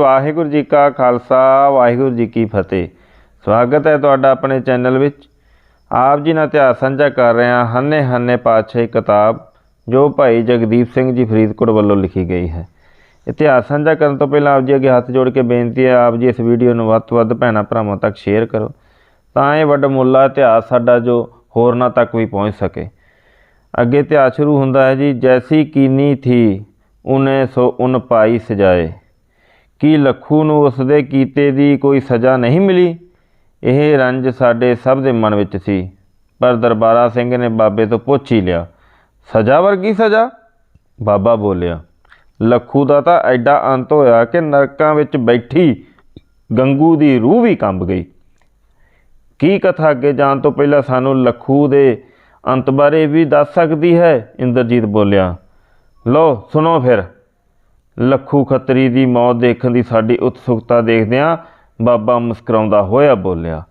ਵਾਹਿਗੁਰੂ ਜੀ ਕਾ ਖਾਲਸਾ, ਵਾਹਿਗੁਰੂ ਜੀ ਕੀ ਫਤਿਹ। ਸਵਾਗਤ ਹੈ ਤੁਹਾਡਾ ਆਪਣੇ ਚੈਨਲ ਵਿੱਚ। ਆਪ ਜੀ ਨਾਲ ਇਤਿਹਾਸ ਸਾਂਝਾ ਕਰ ਰਹੇ ਹਾਂ। ਹੰਨੇ ਹੰਨੇ ਪਾਤਸ਼ਾਹੀ ਕਿਤਾਬ, ਜੋ ਭਾਈ ਜਗਦੀਪ ਸਿੰਘ ਜੀ ਫਰੀਦਕੋਟ ਵੱਲੋਂ ਲਿਖੀ ਗਈ ਹੈ। ਇਤਿਹਾਸ ਸਾਂਝਾ ਕਰਨ ਤੋਂ ਪਹਿਲਾਂ ਆਪ ਜੀ ਅੱਗੇ ਹੱਥ ਜੋੜ ਕੇ ਬੇਨਤੀ ਹੈ, ਆਪ ਜੀ ਇਸ ਵੀਡੀਓ ਨੂੰ ਵੱਧ ਤੋਂ ਵੱਧ ਭੈਣਾਂ ਭਰਾਵਾਂ ਤੱਕ ਸ਼ੇਅਰ ਕਰੋ, ਤਾਂ ਇਹ ਵੱਡਮੁੱਲਾ ਇਤਿਹਾਸ ਸਾਡਾ ਜੋ ਹੋਰਨਾਂ ਤੱਕ ਵੀ ਪਹੁੰਚ ਸਕੇ। ਅੱਗੇ ਇਤਿਹਾਸ ਸ਼ੁਰੂ ਹੁੰਦਾ ਹੈ ਜੀ, ਜੈਸੀ ਕੀਨੀ ਥੀ ਉਹਨੇ ਸੋ ਉਨ ਪਾਈ ਸਜਾਏ। ਕੀ ਲੱਖੂ ਨੂੰ ਉਸਦੇ ਕੀਤੇ ਦੀ ਕੋਈ ਸਜ਼ਾ ਨਹੀਂ ਮਿਲੀ? ਇਹ ਰੰਜ ਸਾਡੇ ਸਭ ਦੇ ਮਨ ਵਿੱਚ ਸੀ, ਪਰ ਦਰਬਾਰਾ ਸਿੰਘ ਨੇ ਬਾਬੇ ਤੋਂ ਪੁੱਛ ਹੀ ਲਿਆ, ਸਜ਼ਾ ਵਰਗੀ ਸਜ਼ਾ? ਬਾਬਾ ਬੋਲਿਆ, ਲੱਖੂ ਦਾ ਤਾਂ ਐਡਾ ਅੰਤ ਹੋਇਆ ਕਿ ਨਰਕਾਂ ਵਿੱਚ ਬੈਠੀ ਗੰਗੂ ਦੀ ਰੂਹ ਵੀ ਕੰਬ ਗਈ। ਕੀ ਕਥਾ ਅੱਗੇ ਜਾਣ ਤੋਂ ਪਹਿਲਾਂ ਸਾਨੂੰ ਲੱਖੂ ਦੇ ਅੰਤ ਬਾਰੇ ਵੀ ਦੱਸ ਸਕਦੀ ਹੈ? ਇੰਦਰਜੀਤ ਬੋਲਿਆ, ਲਓ, ਸੁਣੋ ਫਿਰ। ਲੱਖੂ ਖੱਤਰੀ ਦੀ ਮੌਤ ਦੇਖਣ ਦੀ ਸਾਡੀ ਉਤਸੁਕਤਾ ਦੇਖਦਿਆਂ ਬਾਬਾ ਮੁਸਕਰਾਉਂਦਾ ਹੋਇਆ ਬੋਲਿਆ,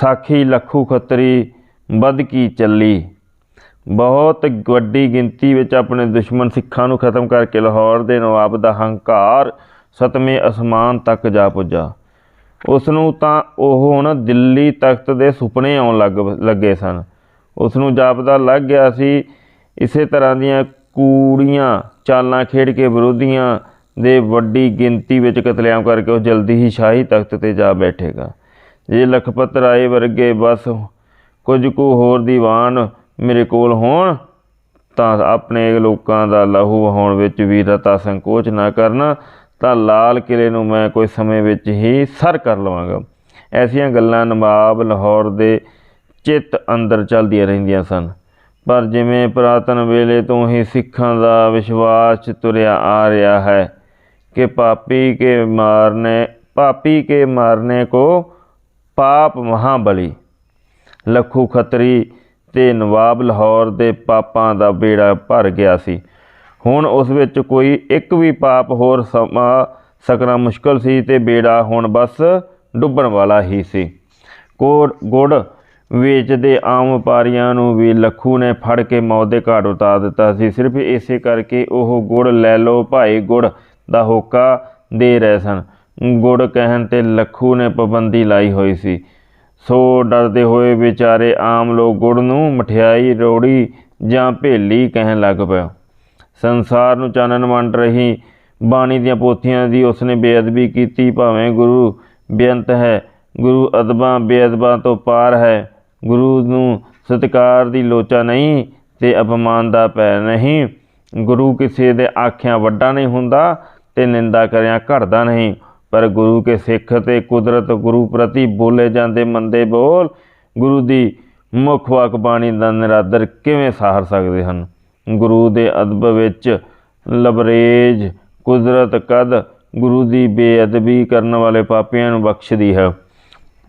ਸਾਖੀ ਲੱਖੂ ਖੱਤਰੀ, ਵੱਧ ਕੀ ਚੱਲੀ? ਬਹੁਤ ਵੱਡੀ ਗਿਣਤੀ ਵਿੱਚ ਆਪਣੇ ਦੁਸ਼ਮਣ ਸਿੱਖਾਂ ਨੂੰ ਖਤਮ ਕਰਕੇ ਲਾਹੌਰ ਦੇ ਨਵਾਬ ਦਾ ਹੰਕਾਰ ਸਤਵੇਂ ਅਸਮਾਨ ਤੱਕ ਜਾ ਪੁੱਜਾ। ਉਸ ਨੂੰ ਤਾਂ ਉਹ ਹੁਣ ਦਿੱਲੀ ਤਖਤ ਦੇ ਸੁਪਨੇ ਆਉਣ ਲੱਗ, ਲੱਗੇ ਸਨ। ਉਸ ਨੂੰ ਜਾਪਦਾ ਲੱਗ ਗਿਆ ਸੀ, ਇਸੇ ਤਰ੍ਹਾਂ ਦੀਆਂ ਕੂੜੀਆਂ ਚਾਲਾਂ ਖੇਡ ਕੇ ਵਿਰੋਧੀਆਂ ਦੇ ਵੱਡੀ ਗਿਣਤੀ ਵਿੱਚ ਕਤਲੇਆਮ ਕਰਕੇ ਉਹ ਜਲਦੀ ਹੀ ਸ਼ਾਹੀ ਤਖਤ ਤੇ ਜਾ ਬੈਠੇਗਾ। ਜੇ ਲਖਪਤ ਰਾਏ ਵਰਗੇ ਬਸ ਕੁਝ ਕੁ ਹੋਰ ਦੀਵਾਨ ਮੇਰੇ ਕੋਲ ਹੋਣ, ਤਾਂ ਆਪਣੇ ਲੋਕਾਂ ਦਾ ਲਹੂ ਵਹਾਉਣ ਵਿੱਚ ਵੀ ਰਤਾ ਸੰਕੋਚ ਨਾ ਕਰਨਾ, ਤਾਂ ਲਾਲ ਕਿਲੇ ਨੂੰ ਮੈਂ ਕੋਈ ਸਮੇਂ ਵਿੱਚ ਹੀ ਸਰ ਕਰ ਲਵਾਂਗਾ। ਐਸੀਆਂ ਗੱਲਾਂ ਨਵਾਬ ਲਾਹੌਰ ਦੇ ਚਿੱਤ ਅੰਦਰ ਚੱਲਦੀਆਂ ਰਹਿੰਦੀਆਂ ਸਨ। ਪਰ ਜਿਵੇਂ ਪੁਰਾਤਨ ਵੇਲੇ ਤੋਂ ਹੀ ਸਿੱਖਾਂ ਦਾ ਵਿਸ਼ਵਾਸ ਤੁਰਿਆ ਆ ਰਿਹਾ ਹੈ ਕਿ ਪਾਪੀ ਕੇ ਮਾਰਨੇ, ਪਾਪੀ ਕੇ ਮਾਰਨੇ ਕੋ ਪਾਪ ਮਹਾਬਲੀ। ਲੱਖੂ ਖੱਤਰੀ ਤੇ ਨਵਾਬ ਲਾਹੌਰ ਦੇ ਪਾਪਾਂ ਦਾ ਬੇੜਾ ਭਰ ਗਿਆ ਸੀ। ਹੁਣ ਉਸ ਵਿੱਚ ਕੋਈ ਇੱਕ ਵੀ ਪਾਪ ਹੋਰ ਸਮਾ ਸਕਣਾ ਮੁਸ਼ਕਲ ਸੀ ਤੇ ਬੇੜਾ ਹੁਣ ਬਸ ਡੁੱਬਣ ਵਾਲਾ ਹੀ ਸੀ। ਕੋੜ ਗੁੜ ਵੇਚਦੇ ਆਮ ਵਪਾਰੀਆਂ ਨੂੰ ਵੀ ਲੱਖੂ ਨੇ ਫੜ ਕੇ ਮੌਤ ਦੇ ਘਾਟ ਉਤਾਰ ਦਿੱਤਾ ਸੀ। ਸਿਰਫ ਇਸੇ ਕਰਕੇ ਉਹ ਗੁੜ ਲੈ ਲਓ ਭਾਈ, ਗੁੜ ਦਾ ਹੋਕਾ ਦੇ ਰਹੇ ਸਨ। ਗੁੜ ਕਹਿਣ ਤੇ ਲੱਖੂ ਨੇ ਪਾਬੰਦੀ ਲਾਈ ਹੋਈ ਸੀ। ਸੋ ਡਰਦੇ ਹੋਏ ਵਿਚਾਰੇ ਆਮ ਲੋਕ ਗੁੜ ਨੂੰ ਮਠਿਆਈ, ਰੋੜੀ ਜਾਂ ਭੇਲੀ ਕਹਿਣ ਲੱਗ ਪਿਆ ਸੰਸਾਰ ਨੂੰ ਚਾਨਣ ਵੰਡ ਰਹੀ ਬਾਣੀ ਦੀਆਂ ਪੋਥੀਆਂ ਦੀ ਉਸਨੇ ਬੇਅਦਬੀ ਕੀਤੀ। ਭਾਵੇਂ ਗੁਰੂ ਬੇਅੰਤ ਹੈ, ਗੁਰੂ ਅਦਬਾਂ ਬੇਅਦਬਾਂ ਤੋਂ ਪਾਰ ਹੈ ਗੁਰੂ ਨੂੰ ਸਤਿਕਾਰ ਦੀ ਲੋਚਾ ਨਹੀਂ ਤੇ ਅਪਮਾਨ ਦਾ ਪੈ ਨਹੀਂ। ਗੁਰੂ ਕਿਸੇ ਦੇ ਆਖਿਆਂ ਵੱਡਾ ਨਹੀਂ ਹੁੰਦਾ ਤੇ ਨਿੰਦਾ ਕਰਿਆ ਘਟਦਾ ਨਹੀਂ। ਪਰ ਗੁਰੂ ਕੇ ਸਿੱਖ ਤੇ ਕੁਦਰਤ ਗੁਰੂ ਪ੍ਰਤੀ ਬੋਲੇ ਜਾਂਦੇ ਮੰਦੇ ਬੋਲ ਗੁਰੂ ਦੀ ਮੁੱਖ ਵਾਕ ਬਾਣੀ ਦਾ ਨਿਰਾਦਰ ਕਿਵੇਂ ਸਹਾਰ ਸਕਦੇ ਹਨ? ਗੁਰੂ ਦੇ ਅਦਬ ਵਿੱਚ ਲਬਰੇਜ ਕੁਦਰਤ ਕਦ ਗੁਰੂ ਦੀ ਬੇਅਦਬੀ ਕਰਨ ਵਾਲੇ ਪਾਪੀਆਂ ਨੂੰ ਬਖਸ਼ਦੀ ਹੈ?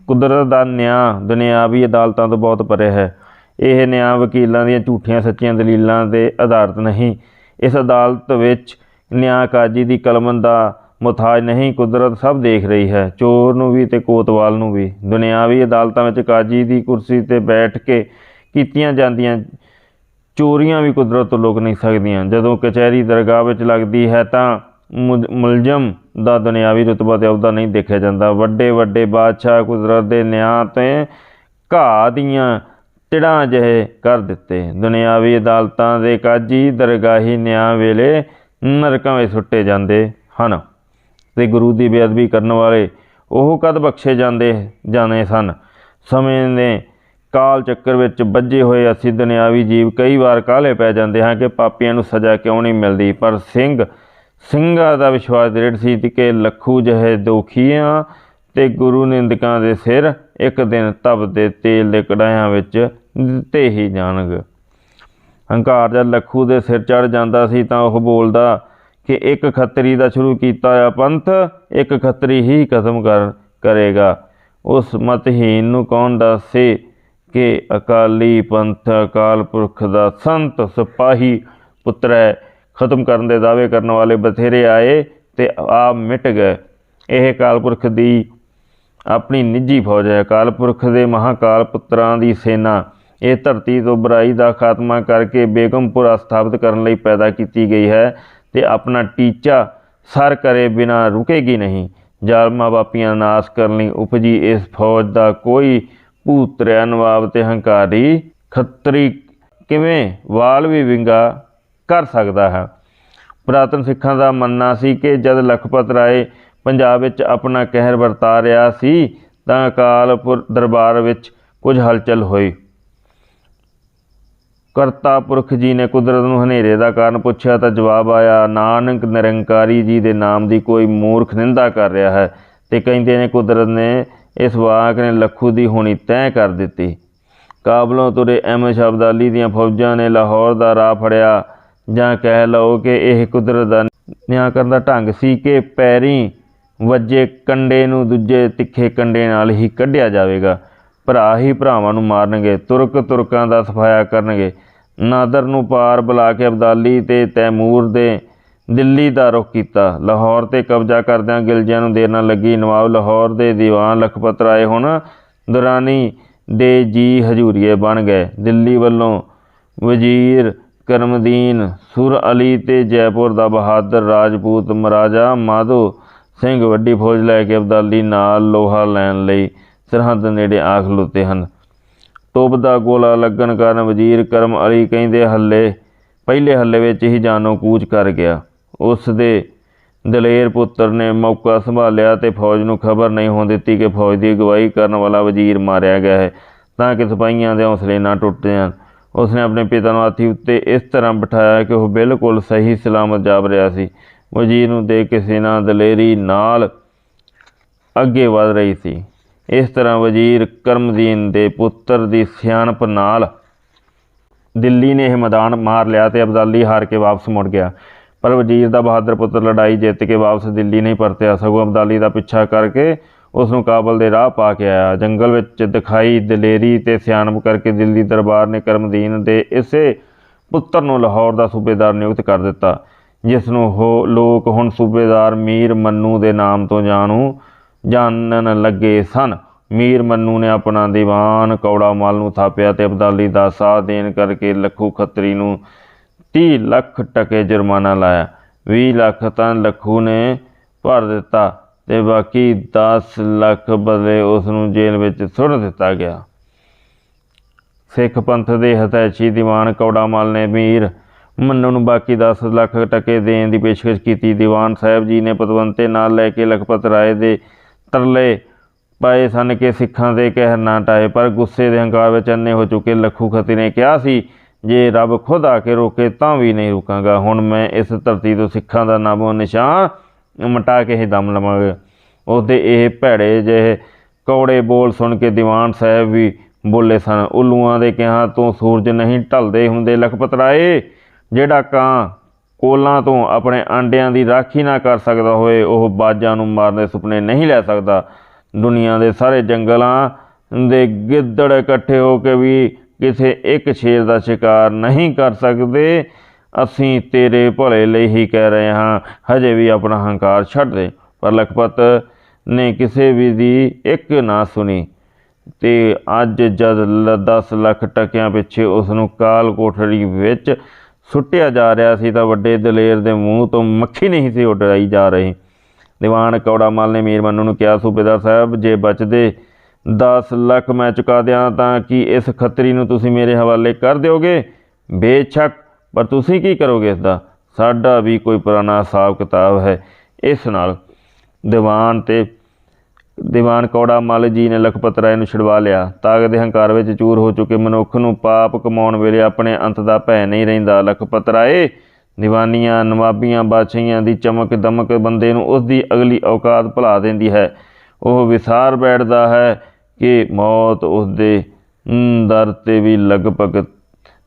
ਕੁਦਰਤ ਦਾ ਨਿਆਂ, ਦੁਨਿਆਵੀ ਅਦਾਲਤਾਂ ਤੋਂ ਬਹੁਤ ਪਰੇ ਹੈ। ਇਹ ਨਿਆਂ ਵਕੀਲਾਂ ਦੀਆਂ ਝੂਠੀਆਂ ਸੱਚੀਆਂ ਦਲੀਲਾਂ ਤੇ ਆਧਾਰਿਤ ਨਹੀਂ। ਇਸ ਅਦਾਲਤ ਵਿੱਚ ਨਿਆਂ ਕਾਜੀ ਦੀ ਕਲਮ ਦਾ ਮੁਤਾਜ ਨਹੀਂ, ਕੁਦਰਤ ਸਭ ਦੇਖ ਰਹੀ ਹੈ। ਚੋਰ ਨੂੰ ਵੀ ਤੇ ਕੋਤਵਾਲ ਨੂੰ ਵੀ। ਦੁਨਿਆਵੀ ਅਦਾਲਤਾਂ ਵਿੱਚ ਕਾਜੀ ਦੀ ਕੁਰਸੀ ਤੇ ਬੈਠ ਕੇ ਕੀਤੀਆਂ ਜਾਂਦੀਆਂ ਚੋਰੀਆਂ ਵੀ ਕੁਦਰਤ ਤੋਂ ਲੁਕ ਨਹੀਂ ਸਕਦੀਆਂ। ਜਦੋਂ ਕਚਹਿਰੀ ਦਰਗਾਹ ਵਿੱਚ ਲੱਗਦੀ ਹੈ ਤਾਂ ਮੁਲਜ਼ਮ ਦਾ ਦੁਨਿਆਵੀ ਰੁਤਬਾ ਤੇ ਅਹੁਦਾ ਨਹੀਂ ਦੇਖਿਆ ਜਾਂਦਾ। ਵੱਡੇ ਵੱਡੇ ਬਾਦਸ਼ਾਹ ਕੁਦਰਤ ਦੇ ਨਿਆਂ ਤੇ ਘਾਹ ਦੀਆਂ ਟਿੜਾਂ ਜਿਹੇ ਕਰ ਦਿੱਤੇ। ਦੁਨਿਆਵੀ ਅਦਾਲਤਾਂ ਦੇ ਕਾਜੀ ਦਰਗਾਹੀ ਨਿਆਂ ਵੇਲੇ ਨਰਕਾਂ ਵਿੱਚ ਸੁੱਟੇ ਜਾਂਦੇ ਹਨ ਤੇ ਗੁਰੂ ਦੀ ਬੇਅਦਬੀ ਕਰਨ ਵਾਲੇ ਉਹ ਕਦ ਬਖਸ਼ੇ ਜਾਂਦੇ, ਜਾਣੇ ਸਨ? ਸਮੇਂ ਦੇ ਕਾਲ ਚੱਕਰ ਵਿੱਚ ਵੱਜੇ ਹੋਏ ਅਸੀਂ ਦੁਨਿਆਵੀ ਜੀਵ ਕਈ ਵਾਰ ਕਾਹਲੇ ਪੈ ਜਾਂਦੇ ਹਾਂ ਕਿ ਪਾਪੀਆਂ ਨੂੰ ਸਜ਼ਾ ਕਿਉਂ ਨਹੀਂ ਮਿਲਦੀ? ਪਰ ਸਿੰਘ ਸਿੰਘਾਂ ਦਾ ਵਿਸ਼ਵਾਸ ਦ੍ਰਿੜ ਸੀ ਕਿ ਲੱਖੂ ਜਿਹੇ ਦੋਖੀਆਂ ਤੇ ਗੁਰੂ ਨਿੰਦਕਾਂ ਦੇ ਸਿਰ ਇੱਕ ਦਿਨ ਤਪਦੇ ਤੇਲ ਦੇ ਕੜਾਹਿਆਂ ਵਿੱਚ ਦਿੱਤੇ ਹੀ ਜਾਣਗੇ। ਹੰਕਾਰ ਜਦ ਲੱਖੂ ਦੇ ਸਿਰ ਚੜ ਜਾਂਦਾ ਸੀ ਤਾਂ ਉਹ ਬੋਲਦਾ ਕਿ ਇੱਕ ਖੱਤਰੀ ਦਾ ਸ਼ੁਰੂ ਕੀਤਾ ਆ ਪੰਥ, ਇੱਕ ਖੱਤਰੀ ਹੀ ਖਤਮ ਕਰ, ਕਰੇਗਾ। ਉਸ ਮਤਹੀਨ ਨੂੰ ਕੌਣ ਦੱਸੇ ਕਿ ਅਕਾਲੀ ਪੰਥ, ਅਕਾਲ ਪੁਰਖ ਦਾ ਸੰਤ ਸਿਪਾਹੀ ਪੁੱਤਰ ਹੈ? ਖਤਮ ਕਰਨ ਦੇ ਦਾਅਵੇ ਕਰਨ ਵਾਲੇ ਬਥੇਰੇ ਆਏ ਤੇ ਆਪ ਮਿਟ ਗਏ। ਇਹ ਅਕਾਲ ਪੁਰਖ ਦੀ ਆਪਣੀ ਨਿੱਜੀ ਫੌਜ ਹੈ। ਅਕਾਲ ਪੁਰਖ ਦੇ ਮਹਾਕਾਲ ਪੁੱਤਰਾਂ ਦੀ ਸੈਨਾ ਇਹ ਧਰਤੀ ਤੋਂ ਬੁਰਾਈ ਦਾ ਖਾਤਮਾ ਕਰਕੇ ਬੇਗਮਪੁਰਾ ਸਥਾਪਿਤ ਕਰਨ ਲਈ ਪੈਦਾ ਕੀਤੀ ਗਈ ਹੈ ਤੇ ਆਪਣਾ ਟੀਚਾ ਸਰ ਕਰੇ ਬਿਨਾ ਰੁਕੇਗੀ ਨਹੀਂ। ਜ਼ਾਲਮਾਂ ਬਾਪੀਆਂ ਨਾਸ ਕਰਨ ਲਈ ਉਪਜੀ ਇਸ ਫੌਜ ਦਾ ਕੋਈ ਭੂਤਰਿਆ ਨਵਾਬ ਤੇ ਹੰਕਾਰੀ ਖੱਤਰੀ ਕਿਵੇਂ? ਵਾਲ ਵੀ ਵਿੰਗਾ ਕਰ ਸਕਦਾ ਹੈ। ਪੁਰਾਤਨ ਸਿੱਖਾਂ ਦਾ ਮੰਨਣਾ ਸੀ ਕਿ ਜਦ ਲਖਪਤ ਰਾਏ ਪੰਜਾਬ ਵਿੱਚ ਆਪਣਾ ਕਹਿਰ ਵਰਤਾ ਰਿਹਾ ਸੀ, ਤਾਂ ਅਕਾਲਪੁਰ ਦਰਬਾਰ ਵਿੱਚ ਕੁਝ ਹਲਚਲ ਹੋਈ। ਕਰਤਾ ਪੁਰਖ ਜੀ ਨੇ ਕੁਦਰਤ ਨੂੰ ਹਨੇਰੇ ਦਾ ਕਾਰਨ ਪੁੱਛਿਆ ਤਾਂ ਜਵਾਬ ਆਇਆ, ਨਾਨਕ ਨਿਰੰਕਾਰੀ ਜੀ ਦੇ ਨਾਮ ਦੀ ਕੋਈ ਮੂਰਖ ਨਿੰਦਾ ਕਰ ਰਿਹਾ ਹੈ। ਤੇ ਕਹਿੰਦੇ ਨੇ, ਕੁਦਰਤ ਨੇ ਇਸ ਵਾਕ ਨੇ ਲੱਖੂ ਦੀ ਹੋਣੀ ਤੈਅ ਕਰ ਦਿੱਤੀ। ਕਾਬਲੋਂ ਤੁਰੇ ਅਹਿਮਦ ਸ਼ਬਦਾਲੀ ਦੀਆਂ ਫੌਜਾਂ ਨੇ ਲਾਹੌਰ ਦਾ ਰਾਹ ਫੜਿਆ। ਜਾਂ ਕਹਿ ਲਓ ਕਿ ਇਹ ਕੁਦਰਤ ਦਾ ਨਿਆਂ ਕਰਨ ਦਾ ਢੰਗ ਸੀ ਕਿ ਪੈਰੀ ਵੱਜੇ ਕੰਡੇ ਨੂੰ ਦੂਜੇ ਤਿੱਖੇ ਕੰਡੇ ਨਾਲ ਹੀ ਕੱਢਿਆ ਜਾਵੇਗਾ। ਭਰਾ ਹੀ ਭਰਾਵਾਂ ਨੂੰ ਮਾਰਨਗੇ, ਤੁਰਕ ਤੁਰਕਾਂ ਦਾ ਸਫਾਇਆ ਕਰਨਗੇ। ਨਾਦਰ ਨੂੰ ਪਾਰ ਬੁਲਾ ਕੇ ਅਬਦਾਲੀ ਤੇ ਤੈਮੂਰ ਦੇ ਦਿੱਲੀ ਦਾ ਰੁਖ ਕੀਤਾ। ਲਾਹੌਰ ਤੇ ਕਬਜ਼ਾ ਕਰਦਿਆਂ ਗਿਲਜਿਆਂ ਨੂੰ ਦੇਰ ਨਾ ਲੱਗੀ ਨਵਾਬ ਲਾਹੌਰ ਦੇ ਦੀਵਾਨ ਲਖਪਤ ਰਾਏ ਹੁਣ ਦੁਰਾਨੀ ਦੇ ਜੀ ਹਜੂਰੀਏ ਬਣ ਗਏ। ਦਿੱਲੀ ਵੱਲੋਂ ਵਜ਼ੀਰ ਕਰਮਦੀਨ ਸੁਰ ਅਲੀ ਤੇ ਜੈਪੁਰ ਦਾ ਬਹਾਦਰ ਰਾਜਪੂਤ ਮਹਾਰਾਜਾ ਮਾਧੋ ਸਿੰਘ ਵੱਡੀ ਫੌਜ ਲੈ ਕੇ ਅਬਦਾਲੀ ਨਾਲ ਲੋਹਾ ਲੈਣ ਲਈ ਸਰਹੱਦ ਨੇੜੇ ਆ ਖਲੋਤੇ ਹਨ। ਤੋਪ ਦਾ ਗੋਲਾ ਲੱਗਣ ਕਾਰਨ ਵਜ਼ੀਰ ਕਰਮ ਅਲੀ ਕਹਿੰਦੇ ਹੱਲੇ, ਪਹਿਲੇ ਹੱਲੇ ਵਿੱਚ ਹੀ ਜਾਨੋਂ ਕੂਚ ਕਰ ਗਿਆ। ਉਸ ਦੇ ਦਲੇਰ ਪੁੱਤਰ ਨੇ ਮੌਕਾ ਸੰਭਾਲਿਆ ਤੇ ਫੌਜ ਨੂੰ ਖਬਰ ਨਹੀਂ ਹੋਣ ਦਿੱਤੀ ਕਿ ਫੌਜ ਦੀ ਅਗਵਾਈ ਕਰਨ ਵਾਲਾ ਵਜ਼ੀਰ ਮਾਰਿਆ ਗਿਆ ਹੈ, ਤਾਂ ਕਿ ਸਿਪਾਹੀਆਂ ਦੇ ਹੌਸਲੇ ਨਾ ਟੁੱਟ ਜਾਣ। ਉਸਨੇ ਆਪਣੇ ਪਿਤਾ ਨੂੰ ਹਾਥੀ ਉੱਤੇ ਇਸ ਤਰ੍ਹਾਂ ਬਿਠਾਇਆ ਕਿ ਉਹ ਬਿਲਕੁਲ ਸਹੀ ਸਲਾਮਤ ਜਾਪ ਰਿਹਾ ਸੀ। ਵਜ਼ੀਰ ਨੂੰ ਦੇਖ ਕੇ ਸੈਨਾ ਦਲੇਰੀ ਨਾਲ ਅੱਗੇ ਵਧ ਰਹੀ ਸੀ। ਇਸ ਤਰ੍ਹਾਂ ਵਜ਼ੀਰ ਕਰਮਦੀਨ ਦੇ ਪੁੱਤਰ ਦੀ ਸਿਆਣਪ ਨਾਲ ਦਿੱਲੀ ਨੇ ਇਹ ਮੈਦਾਨ ਮਾਰ ਲਿਆ ਤੇ ਅਬਦਾਲੀ ਹਾਰ ਕੇ ਵਾਪਸ ਮੁੜ ਗਿਆ। ਪਰ ਵਜ਼ੀਰ ਦਾ ਬਹਾਦਰ ਪੁੱਤਰ ਲੜਾਈ ਜਿੱਤ ਕੇ ਵਾਪਸ ਦਿੱਲੀ ਨਹੀਂ ਪਰਤਿਆ। ਸਗੋਂ ਅਬਦਾਲੀ ਦਾ ਪਿੱਛਾ ਕਰਕੇ ਉਸ ਨੂੰ ਕਾਬਲ ਦੇ ਰਾਹ ਪਾ ਕੇ ਆਇਆ। ਜੰਗਲ ਵਿੱਚ ਦਿਖਾਈ ਦਲੇਰੀ ਤੇ ਸਿਆਣਪ ਕਰਕੇ ਦਿੱਲੀ ਦਰਬਾਰ ਨੇ ਕਰਮਦੀਨ ਦੇ ਇਸੇ ਪੁੱਤਰ ਨੂੰ ਲਾਹੌਰ ਦਾ ਸੂਬੇਦਾਰ ਨਿਯੁਕਤ ਕਰ ਦਿੱਤਾ ਜਿਸ ਨੂੰ ਉਹ ਲੋਕ ਹੁਣ ਸੂਬੇਦਾਰ ਮੀਰ ਮੰਨੂ ਦੇ ਨਾਮ ਤੋਂ ਜਾਣੂ ਜਾਣਨ ਲੱਗੇ ਸਨ। ਮੀਰ ਮੰਨੂ ਨੇ ਆਪਣਾ ਦੀਵਾਨ ਕੌੜਾ ਮਾਲ ਨੂੰ ਥਾਪਿਆ ਤੇ ਅਬਦਾਲੀ ਦਾ ਸਾਥ ਦੇਣ ਕਰਕੇ ਲੱਖੂ ਖੱਤਰੀ ਨੂੰ 30 ਲੱਖ ਟਕੇ ਜੁਰਮਾਨਾ ਲਾਇਆ। 20 ਲੱਖ ਤਾਂ ਲੱਖੂ ਨੇ ਭਰ ਦਿੱਤਾ। ਤੇ ਬਾਕੀ 10 ਲੱਖ ਬਦਲੇ ਉਸ ਨੂੰ ਜੇਲ੍ਹ ਵਿੱਚ ਸੁੱਟ ਦਿੱਤਾ ਗਿਆ। ਸਿੱਖ ਪੰਥ ਦੇ ਹਤੈਸ਼ੀ ਦੀਵਾਨ ਕੌੜਾ ਮਲ ਨੇ ਮੀਰ ਮੰਨੂ ਨੂੰ ਬਾਕੀ 10 ਲੱਖ ਟਕੇ ਦੇਣ ਦੀ ਪੇਸ਼ਕਸ਼ ਕੀਤੀ। ਦੀਵਾਨ ਸਾਹਿਬ ਜੀ ਨੇ ਪਤਵੰਤੇ ਨਾਲ ਲੈ ਕੇ ਲਖਪਤ ਰਾਏ ਦੇ ਤਰਲੇ ਪਾਏ ਸਨ ਕਿ ਸਿੱਖਾਂ ਦੇ ਕਹਿਰ ਨਾ ਟਾਏ ਪਰ ਗੁੱਸੇ ਦੇ ਹੰਕਾਰ ਵਿੱਚ ਅੰਨੇ ਹੋ ਚੁੱਕੇ ਲੱਖੂ ਖਤੀ ਨੇ ਕਿਹਾ ਸੀ, ਜੇ ਰੱਬ ਖੁਦ ਆ ਕੇ ਰੋਕੇ ਤਾਂ ਵੀ ਨਹੀਂ ਰੁਕਾਂਗਾ। ਹੁਣ ਮੈਂ ਇਸ ਧਰਤੀ ਤੋਂ ਸਿੱਖਾਂ ਦਾ ਨਾਮੋ ਨਿਸ਼ਾਨ ਮਟਾ ਕੇ ਹੀ ਦਮ ਲਵਾਂਗੇ। ਉਹਦੇ ਇਹ ਭੈੜੇ ਜਿਹੇ ਕੌੜੇ ਬੋਲ ਸੁਣ ਕੇ ਦੀਵਾਨ ਸਾਹਿਬ ਵੀ ਬੋਲੇ ਸਨ, ਉੱਲੂਆਂ ਦੇ ਕਿਹਾ, ਤੋਂ ਸੂਰਜ ਨਹੀਂ ਢਲਦੇ ਹੁੰਦੇ ਲਖਪਤ ਰਾਏ। ਜਿਹੜਾ ਕਾਂ ਕੋਲਾਂ ਤੋਂ ਆਪਣੇ ਆਂਡਿਆਂ ਦੀ ਰਾਖੀ ਨਾ ਕਰ ਸਕਦਾ ਹੋਏ, ਉਹ ਬਾਜਾਂ ਨੂੰ ਮਾਰਨ ਦੇ ਸੁਪਨੇ ਨਹੀਂ ਲੈ ਸਕਦਾ। ਦੁਨੀਆ ਦੇ ਸਾਰੇ ਜੰਗਲਾਂ ਦੇ ਗਿੱਦੜ ਇਕੱਠੇ ਹੋ ਕੇ ਵੀ ਕਿਸੇ ਇੱਕ ਸ਼ੇਰ ਦਾ ਸ਼ਿਕਾਰ ਨਹੀਂ ਕਰ ਸਕਦੇ। ਅਸੀਂ ਤੇਰੇ ਭਲੇ ਲਈ ਹੀ ਕਹਿ ਰਹੇ ਹਾਂ। ਹਜੇ ਵੀ ਆਪਣਾ ਹੰਕਾਰ ਛੱਡ ਦੇ। ਪਰ ਲਖਪਤ ਨੇ ਕਿਸੇ ਵੀ ਦੀ ਇੱਕ ਨਾ ਸੁਣੀ। ਤੇ ਅੱਜ ਜਦ 10 ਲੱਖ ਟਕਿਆਂ ਪਿੱਛੇ ਉਸ ਨੂੰ ਕਾਲ ਕੋਠੜੀ ਵਿੱਚ ਸੁੱਟਿਆ ਜਾ ਰਿਹਾ ਸੀ ਤਾਂ ਵੱਡੇ ਦਲੇਰ ਦੇ ਮੂੰਹ ਤੋਂ ਮੱਖੀ ਨਹੀਂ ਸੀ ਉੱਡਾਈ ਜਾ ਰਹੀ। ਦੀਵਾਨ ਕੌੜਾ ਮਲ ਨੇ ਮੀਰ ਮੰਨੂ ਨੂੰ ਕਿਹਾ, ਸੂਬੇਦਾਰ ਸਾਹਿਬ, ਜੇ ਬਚਦੇ 10 ਲੱਖ ਮੈਂ ਚੁਕਾ ਦਿਆਂ ਤਾਂ ਕੀ ਇਸ ਖੱਤਰੀ ਨੂੰ ਤੁਸੀਂ ਮੇਰੇ ਹਵਾਲੇ ਕਰ ਦਿਓਗੇ? ਬੇਸ਼ੱਕ ਪਰ ਤੁਸੀਂ ਕੀ ਕਰੋਗੇ ਇਸ ਦਾ ਸਾਡਾ ਵੀ ਕੋਈ ਪੁਰਾਣਾ ਹਿਸਾਬ ਕਿਤਾਬ ਹੈ। ਇਸ ਨਾਲ ਦੀਵਾਨ ਤੇ ਦੀਵਾਨ ਕੌੜਾ ਮਲ ਜੀ ਨੇ ਲਖਪਤ ਰਾਏ ਨੂੰ ਛੁਡਵਾ ਲਿਆ। ਤਾਕਤ ਦੇ ਹੰਕਾਰ ਵਿੱਚ ਚੂਰ ਹੋ ਚੁੱਕੇ ਮਨੁੱਖ ਨੂੰ ਪਾਪ ਕਮਾਉਣ ਵੇਲੇ ਆਪਣੇ ਅੰਤ ਦਾ ਭੈ ਨਹੀਂ ਰਹਿੰਦਾ। ਲਖਪਤ ਰਾਏ ਦੀਵਾਨੀਆਂ, ਨਵਾਬੀਆਂ, ਬਾਦਸ਼ਾਹੀਆਂ ਦੀ ਚਮਕ ਦਮਕ ਬੰਦੇ ਨੂੰ ਉਸ ਦੀ ਅਗਲੀ ਔਕਾਤ ਭੁਲਾ ਦਿੰਦੀ ਹੈ। ਉਹ ਵਿਸਾਰ ਬੈਠਦਾ ਹੈ ਕਿ ਮੌਤ ਉਸ ਦੇ ਦਰ ਤੇ ਵੀ ਲਗਭਗ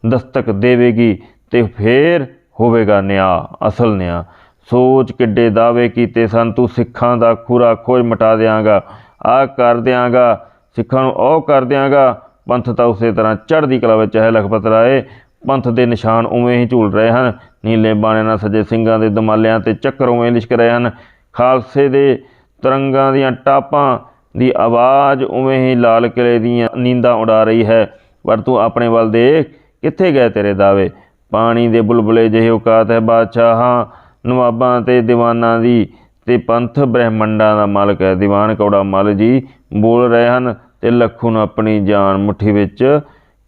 ਦਸਤਕ ਦੇਵੇਗੀ। ਤੇ ਫੇਰ ਹੋਵੇਗਾ ਨਿਆਂ, ਅਸਲ ਨਿਆਂ। ਸੋਚ ਕਿੱਡੇ ਦਾਅਵੇ ਕੀਤੇ ਸਨ, ਤੂੰ ਸਿੱਖਾਂ ਦਾ ਖੁਰਾ ਖੋਜ ਮਟਾ ਦਿਆਂਗਾ ਆ ਕਰ ਦਿਆਂਗਾ, ਸਿੱਖਾਂ ਨੂੰ ਉਹ ਕਰ ਦਿਆਂਗਾ। ਪੰਥ ਤਾਂ ਉਸੇ ਤਰ੍ਹਾਂ ਚੜ੍ਹਦੀ ਕਲਾ ਵਿੱਚ ਹੈ, ਲਖਪਤ ਰਾਏ। ਪੰਥ ਦੇ ਨਿਸ਼ਾਨ ਉਵੇਂ ਹੀ ਝੂਲ ਰਹੇ ਹਨ, ਨੀਲੇ ਬਾਣੇ ਨਾਲ ਸਜੇ ਸਿੰਘਾਂ ਦੇ ਦਮਾਲਿਆਂ ਤੇ ਚੱਕਰ ਉਵੇਂ ਲਿਸ਼ਕ ਰਹੇ ਹਨ। ਖਾਲਸੇ ਦੇ ਤਰੰਗਾਂ ਦੀਆਂ ਟਾਪਾਂ ਦੀ ਆਵਾਜ਼ ਉਵੇਂ ਹੀ ਲਾਲ ਕਿਲੇ ਦੀਆਂ ਨੀਂਦਾਂ ਉਡਾ ਰਹੀ ਹੈ। ਪਰ ਤੂੰ ਆਪਣੇ ਵੱਲ ਦੇਖ, ਕਿੱਥੇ ਗਏ ਤੇਰੇ ਦਾਅਵੇ? ਪਾਣੀ ਦੇ ਬੁਲਬੁਲੇ ਜਿਹੇ ਔਕਾਤ ਹੈ ਬਾਦਸ਼ਾਹਾਂ ਨਵਾਬਾਂ ਤੇ ਦੀਵਾਨਾਂ ਦੀ ਤੇ ਪੰਥ ਬ੍ਰਹਿਮੰਡਾਂ ਦਾ ਮਾਲਕ ਹੈ। ਦੀਵਾਨ ਕੌੜਾ ਮਲ ਜੀ ਬੋਲ ਰਹੇ ਹਨ ਤੇ ਲੱਖੂ ਨੂੰ ਆਪਣੀ ਜਾਨ ਮੁੱਠੀ ਵਿੱਚ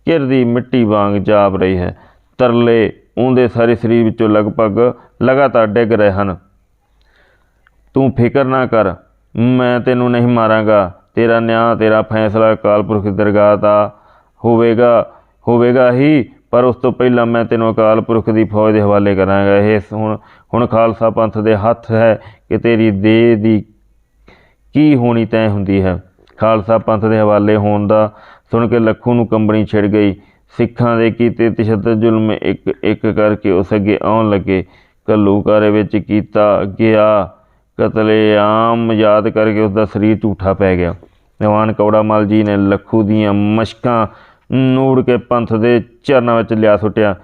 ਘਿਰਦੀ ਮਿੱਟੀ ਵਾਂਗ ਜਾਪ ਰਹੀ ਹੈ। ਤਰਲੇ ਉਹਦੇ ਸਾਰੇ ਸਰੀਰ ਵਿੱਚੋਂ ਲਗਭਗ ਲਗਾਤਾਰ ਡਿੱਗ ਰਹੇ ਹਨ। ਤੂੰ ਫਿਕਰ ਨਾ ਕਰ, ਮੈਂ ਤੈਨੂੰ ਨਹੀਂ ਮਾਰਾਂਗਾ। ਤੇਰਾ ਨਿਆਂ, ਤੇਰਾ ਫੈਸਲਾ ਅਕਾਲ ਪੁਰਖ ਦੀ ਦਰਗਾਹ ਦਾ ਹੋਵੇਗਾ ਹੋਵੇਗਾ ਹੀ ਪਰ ਉਸ ਤੋਂ ਪਹਿਲਾਂ ਮੈਂ ਤੈਨੂੰ ਅਕਾਲ ਪੁਰਖ ਦੀ ਫੌਜ ਦੇ ਹਵਾਲੇ ਕਰਾਂਗਾ। ਇਹ ਹੁਣ ਹੁਣ ਖਾਲਸਾ ਪੰਥ ਦੇ ਹੱਥ ਹੈ ਕਿ ਤੇਰੀ ਦੇਹ ਦੀ ਕੀ ਹੋਣੀ ਤੈਅ ਹੁੰਦੀ ਹੈ। ਖਾਲਸਾ ਪੰਥ ਦੇ ਹਵਾਲੇ ਹੋਣ ਦਾ ਸੁਣ ਕੇ ਲੱਖੂ ਨੂੰ ਕੰਬਣੀ ਛਿੜ ਗਈ। ਸਿੱਖਾਂ ਦੇ ਕੀਤੇ ਤਸ਼ੱਦਦ ਜ਼ੁਲਮ ਇੱਕ ਇੱਕ ਕਰਕੇ ਉਸ ਅੱਗੇ ਆਉਣ ਲੱਗੇ। ਘੱਲੂਘਾਰੇ ਵਿੱਚ ਕੀਤਾ ਗਿਆ ਕਤਲੇਆਮ, ਯਾਦ ਕਰਕੇ ਉਸ ਦਾ ਸਰੀਰ ਝੂਠਾ ਪੈ ਗਿਆ। ਦੀਵਾਨ ਕੌੜਾ ਮਲ ਜੀ ਨੇ ਲੱਖੂ ਦੀਆਂ ਮਸ਼ਕਾਂ ਨੂੜ ਕੇ ਪੰਥ ਦੇ ਚਰਨਾਂ ਵਿੱਚ ਲਿਆ ਸੁੱਟਿਆ।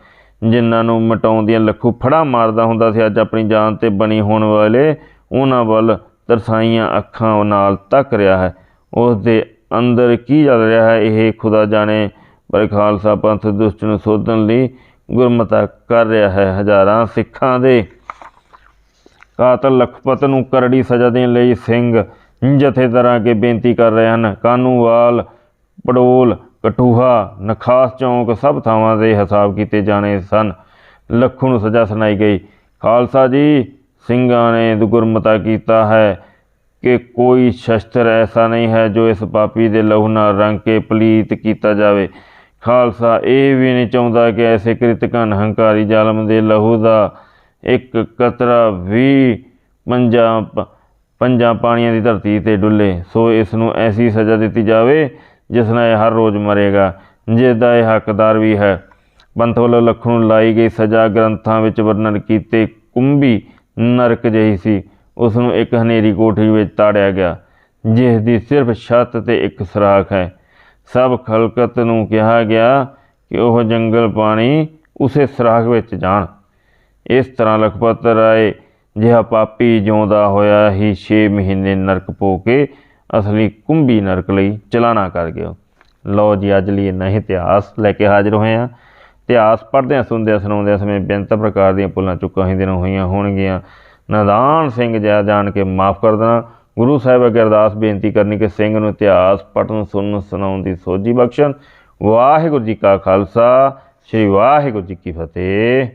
ਜਿਨ੍ਹਾਂ ਨੂੰ ਮਟਾਉਂਦੀਆਂ ਲੱਖੂ ਫੜਾ ਮਾਰਦਾ ਹੁੰਦਾ ਸੀ, ਅੱਜ ਆਪਣੀ ਜਾਨ ਤੇ ਬਣੀ ਹੋਣ ਵਾਲੇ ਉਹਨਾਂ ਵੱਲ ਤਰਸਾਈਆਂ ਅੱਖਾਂ ਨਾਲ ਤੱਕ ਰਿਹਾ ਹੈ। ਉਸ ਦੇ ਅੰਦਰ ਕੀ ਚੱਲ ਰਿਹਾ ਹੈ, ਇਹ ਖੁਦਾ ਜਾਣੇ, ਪਰ ਖਾਲਸਾ ਪੰਥ ਦੁਸ਼ਟ ਨੂੰ ਸੋਧਣ ਲਈ ਗੁਰਮਤਾ ਕਰ ਰਿਹਾ ਹੈ। ਹਜ਼ਾਰਾਂ ਸਿੱਖਾਂ ਦੇ ਕਾਤਲ ਲਖਪਤ ਨੂੰ ਕਰੜੀ ਸਜ਼ਾ ਦੇਣ ਲਈ ਸਿੰਘ ਜਥੇਦਾਰਾਂ ਅੱਗੇ ਬੇਨਤੀ ਕਰ ਰਹੇ ਹਨ। ਕਾਨੂੰਵਾਲ, ਪੜੋਲ ਕਟੂਹਾ, ਨਖਾਸ ਚੌਂਕ ਸਭ ਥਾਵਾਂ ਦੇ ਹਿਸਾਬ ਕੀਤੇ ਜਾਣੇ ਸਨ। ਲੱਖੂ ਨੂੰ ਸਜ਼ਾ ਸੁਣਾਈ ਗਈ। ਖਾਲਸਾ ਜੀ, ਸਿੰਘਾਂ ਨੇ ਦੁਗੁਰਮਤਾ ਕੀਤਾ ਹੈ ਕਿ ਕੋਈ ਸ਼ਸਤਰ ਐਸਾ ਨਹੀਂ ਹੈ ਜੋ ਇਸ ਪਾਪੀ ਦੇ ਲਹੂ ਨਾਲ ਰੰਗ ਕੇ ਪਲੀਤ ਕੀਤਾ ਜਾਵੇ। ਖਾਲਸਾ ਇਹ ਵੀ ਨਹੀਂ ਚਾਹੁੰਦਾ ਕਿ ਐਸੇ ਕ੍ਰਿਤਕਨ ਹੰਕਾਰੀ ਜ਼ਾਲਮ ਦੇ ਲਹੂ ਦਾ ਇੱਕ ਕਤਰਾ ਵੀ ਪੰਜਾਂ ਪ- ਪੰਜਾਂ ਪਾਣੀਆਂ ਦੀ ਧਰਤੀ ਤੇ ਡੁੱਲੇ। ਸੋ ਇਸ ਨੂੰ ਐਸੀ ਸਜ਼ਾ ਦਿੱਤੀ ਜਾਵੇ ਜਿਸ ਨਾਲ ਇਹ ਹਰ ਰੋਜ਼ ਮਰੇਗਾ। ਜਿਸ ਦਾ ਇਹ ਹੱਕਦਾਰ ਵੀ ਹੈ। ਪੰਥ ਵੱਲੋਂ ਲੱਖੂ ਨੂੰ ਲਾਈ ਗਈ ਸਜ਼ਾ ਗ੍ਰੰਥਾਂ ਵਿੱਚ ਵਰਣਨ ਕੀਤੇ ਕੁੰਭੀ ਨਰਕ ਜਿਹੀ ਸੀ। ਉਸ ਨੂੰ ਇੱਕ ਹਨੇਰੀ ਕੋਠੀ ਵਿੱਚ ਤਾੜਿਆ ਗਿਆ, ਜਿਸ ਦੀ ਸਿਰਫ ਛੱਤ ਤੇ ਇੱਕ ਸਰਾਖ ਹੈ। ਸਭ ਖਲਕਤ ਨੂੰ ਕਿਹਾ ਗਿਆ ਕਿ ਉਹ ਜੰਗਲ ਪਾਣੀ ਉਸੇ ਸਰਾਖ ਵਿੱਚ ਜਾਣ। ਇਸ ਤਰ੍ਹਾਂ ਲਖਪਤ ਰਾਏ, ਜਿਹਾ ਪਾਪੀ ਜਿਉਂਦਾ ਹੋਇਆ ਹੀ 6 ਮਹੀਨੇ ਨਰਕ ਪੋ ਕੇ ਅਸਲੀ ਕੁੰਭੀ ਨਰਕ ਲਈ ਚਲਾਣਾ ਕਰ ਗਿਆ ਲਓ ਜੀ, ਅੱਜ ਲਈ ਇੰਨਾ ਹੀ ਇਤਿਹਾਸ ਲੈ ਕੇ ਹਾਜ਼ਰ ਹੋਏ ਹਾਂ। ਇਤਿਹਾਸ ਪੜ੍ਹਦਿਆਂ, ਸੁਣਦਿਆਂ, ਸੁਣਾਉਂਦਿਆਂ ਸਮੇਂ ਬੇਅੰਤ ਪ੍ਰਕਾਰ ਦੀਆਂ ਭੁੱਲਾਂ ਚੁੱਕਾਂ ਹੀ ਦਿਨ ਹੋਈਆਂ ਹੋਣਗੀਆਂ। ਨਦਾਨ ਸਿੰਘ ਜੈ ਜਾਣ ਕੇ ਮਾਫ ਕਰ ਦੇਣਾ। ਗੁਰੂ ਸਾਹਿਬ ਅੱਗੇ ਅਰਦਾਸ ਬੇਨਤੀ ਕਰਨੀ ਕਿ ਸਿੰਘ ਨੂੰ ਇਤਿਹਾਸ ਪੜ੍ਹਨ, ਸੁਣਨ, ਸੁਣਾਉਣ ਦੀ ਸੋਝੀ ਬਖਸ਼ਣ। ਵਾਹਿਗੁਰੂ ਜੀ ਕਾ ਖਾਲਸਾ, ਸ੍ਰੀ ਵਾਹਿਗੁਰੂ ਜੀ ਕੀ ਫਤਿਹ।